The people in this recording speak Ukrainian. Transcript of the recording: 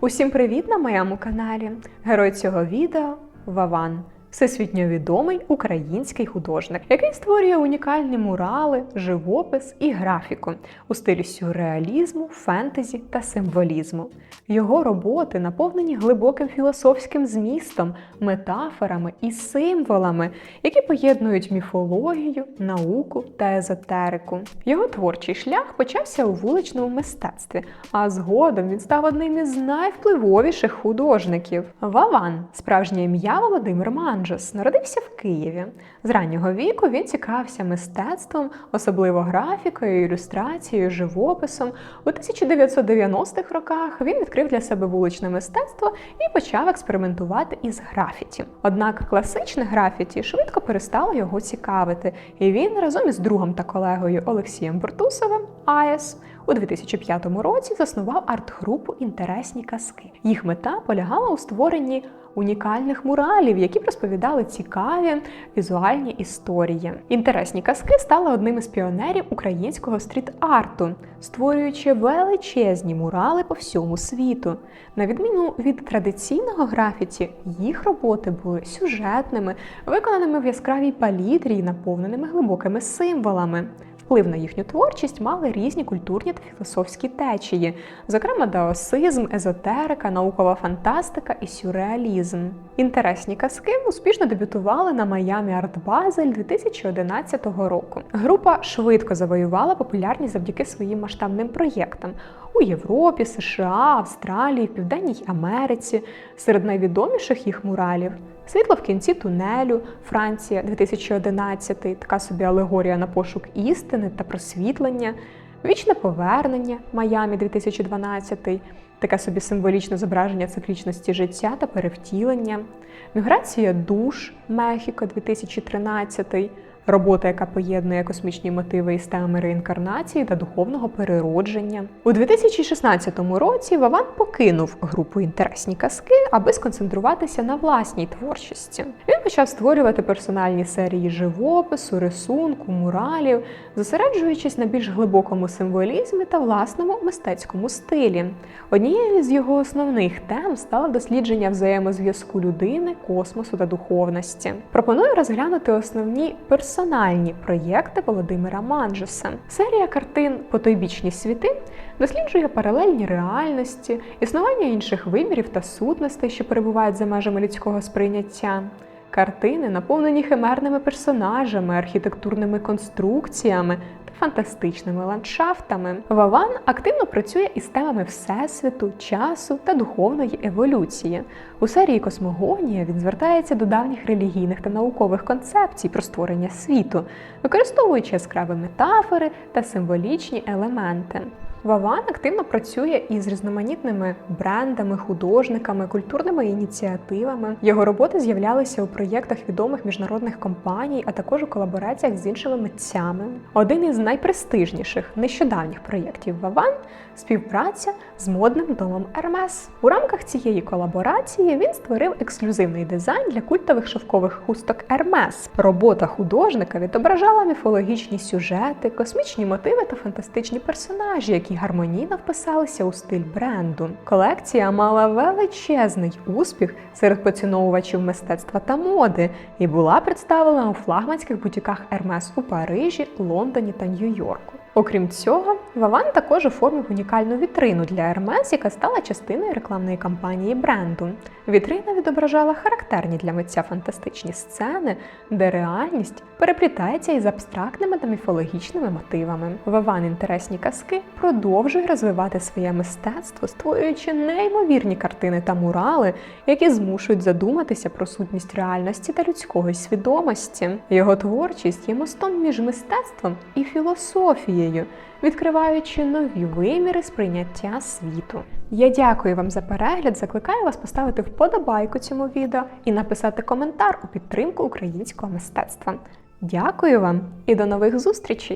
Усім привіт на моєму каналі. Герой цього відео Ваван. Всесвітньо відомий український художник, який створює унікальні мурали, живопис і графіку у стилі сюрреалізму, фентезі та символізму. Його роботи наповнені глибоким філософським змістом, метафорами і символами, які поєднують міфологію, науку та езотерику. Його творчий шлях почався у вуличному мистецтві, а згодом він став одним із найвпливовіших художників. Ваван, справжнє ім'я Володимир Манджус, народився в Києві. З раннього віку він цікавився мистецтвом, особливо графікою, ілюстрацією, живописом. У 1990-х роках він відкрив для себе вуличне мистецтво і почав експериментувати із графіті. Однак класичне графіті швидко перестало його цікавити, і він разом із другом та колегою Олексієм Бортусовим АЕС у 2005 році заснував арт-групу Інтересні казки. Їх мета полягала у створенні унікальних муралів, які б розповідали цікаві візуальні історії. Інтересні казки стали одним із піонерів українського стріт-арту, створюючи величезні мурали по всьому світу. На відміну від традиційного графіті, їх роботи були сюжетними, виконаними в яскравій палітрі і наповненими глибокими символами. Вплив на їхню творчість мали різні культурні та філософські течії, зокрема даосизм, езотерика, наукова фантастика і сюрреалізм. Інтересні казки успішно дебютували на Майамі Арт Базель 2011 року. Група швидко завоювала популярність завдяки своїм масштабним проєктам у Європі, США, Австралії, Південній Америці. Серед найвідоміших їх муралів Світло в кінці тунелю, Франція 2011, така собі алегорія на пошук істини та просвітлення, Вічне повернення Майамі 2012, таке собі символічне зображення циклічності життя та перевтілення, Міграція душ Мехіко 2013, робота, яка поєднує космічні мотиви із теми реінкарнації та духовного переродження. У 2016 році Ваван покинув групу інтересні казки, аби сконцентруватися на власній творчості. Він почав створювати персональні серії живопису, рисунку, муралів, зосереджуючись на більш глибокому символізмі та власному мистецькому стилі. Однією з його основних тем стало дослідження взаємозв'язку людини, космосу та духовності. Пропоную розглянути основні персональні проєкти Володимира Манджуса. Серія картин Потойбічні світи досліджує паралельні реальності, існування інших вимірів та сутностей, що перебувають за межами людського сприйняття. Картини наповнені химерними персонажами, архітектурними конструкціями та фантастичними ландшафтами. Ваван активно працює із темами всесвіту, часу та духовної еволюції. У серії Космогонія він звертається до давніх релігійних та наукових концепцій про створення світу, використовуючи яскраві метафори та символічні елементи. Ваван активно працює із різноманітними брендами, художниками, культурними ініціативами. Його роботи з'являлися у проєктах відомих міжнародних компаній, а також у колабораціях з іншими митцями. Один із найпрестижніших нещодавніх проєктів Ваван співпраця з модним домом Ермес. У рамках цієї колаборації він створив ексклюзивний дизайн для культових шовкових хусток Ермес. Робота художника відображала міфологічні сюжети, космічні мотиви та фантастичні персонажі, які гармонійно вписалися у стиль бренду. Колекція мала величезний успіх серед поціновувачів мистецтва та моди і була представлена у флагманських бутіках Ермес у Парижі, Лондоні та Нью-Йорку. Окрім цього, Ваван також оформив унікальну вітрину для Hermes, яка стала частиною рекламної кампанії бренду. Вітрина відображала характерні для митця фантастичні сцени, де реальність переплітається із абстрактними та міфологічними мотивами. Ваван інтересні казки продовжує розвивати своє мистецтво, створюючи неймовірні картини та мурали, які змушують задуматися про сутність реальності та людської свідомості. Його творчість є мостом між мистецтвом і філософією, відкриваючи нові виміри сприйняття світу. Я дякую вам за перегляд. Закликаю вас поставити вподобайку цьому відео і написати коментар у підтримку українського мистецтва. Дякую вам і до нових зустрічей!